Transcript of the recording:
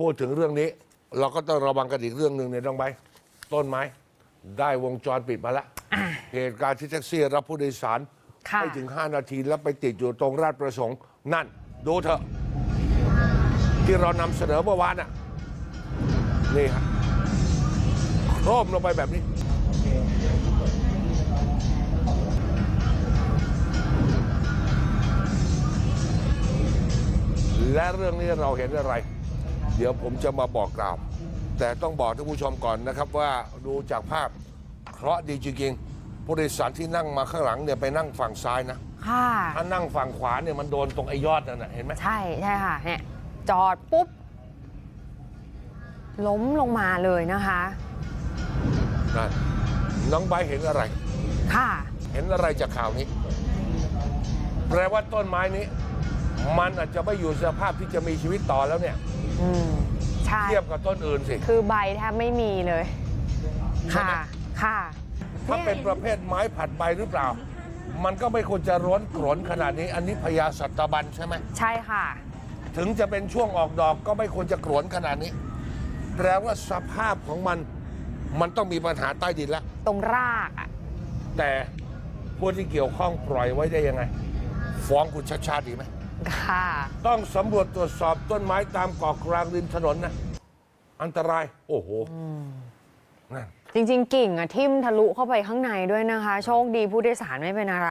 พูดถึงเรื่องนี้ เราก็ต้องระวังกันอีกเรื่องหนึ่งเนี่ยต้องไปต้นไม้ ได้วงจรปิดมาแล้วเหตุการณ์ที่แท็กซี่รับผู้โดยสารค่ะไม่ถึง 5 นาทีแล้วไปติดอยู่ตรงราชประสงค์ นั่น ดูเถอะ ที่เรานำเสนอเมื่อวานน่ะนี่ฮะโครมลงไปแบบนี้ และเรื่องนี้เราเห็นอะไร เดี๋ยวผมจะมาบอกกล่าว แต่ต้องบอกท่านผู้ชมก่อนนะครับว่าดูจากภาพเคราะห์ดีจริงๆผู้โดยสารที่นั่งมาข้างหลังเนี่ยไปนั่งฝั่งซ้ายนะ ค่ะ ถ้านั่งฝั่งขวาเนี่ยมันโดนตรงไอ้ยอดนั่นนะเห็นไหมใช่ใช่ค่ะเนี่ยจอดปุ๊บ ล้มลงมาเลยนะคะ นั่นน้องใบร์ทเห็นอะไร ค่ะ เห็นอะไรจากข่าวนี้ แปลว่าต้นไม้นี้ มันอาจจะไม่อยู่สภาพที่จะมีชีวิตต่อแล้วเนี่ย อืมใช่ เทียบกับต้นอื่นสิ คือใบแทบไม่มีเลยใช่ไหมค่ะ ค่ะถ้าเป็นประเภทไม้ผัดใบหรือเปล่า มันก็ไม่ควรจะร้อนกรนขนาดนี้ อันนี้พญาสัตบันใช่ไหม ใช่ค่ะ ถึงจะเป็นช่วงออกดอกก็ไม่ควรจะกรนขนาดนี้ แปลว่าสภาพของมัน มันต้องมีปัญหาใต้ดินแล้ว ตรงรากอะ แต่ผู้ที่เกี่ยวข้องปล่อยไว้ได้ยังไง ฟ้องคุณชาติชาติดีไหม ค่ะ ต้องสำรวจตรวจสอบต้นไม้ตามเกาะกลางริมถนนนะ อันตราย โอ้โหนั่น จริง ๆ กิ่งอะทิ่มทะลุเข้าไปข้างในด้วยนะคะ โชคดีผู้โดยสารไม่เป็นอะไร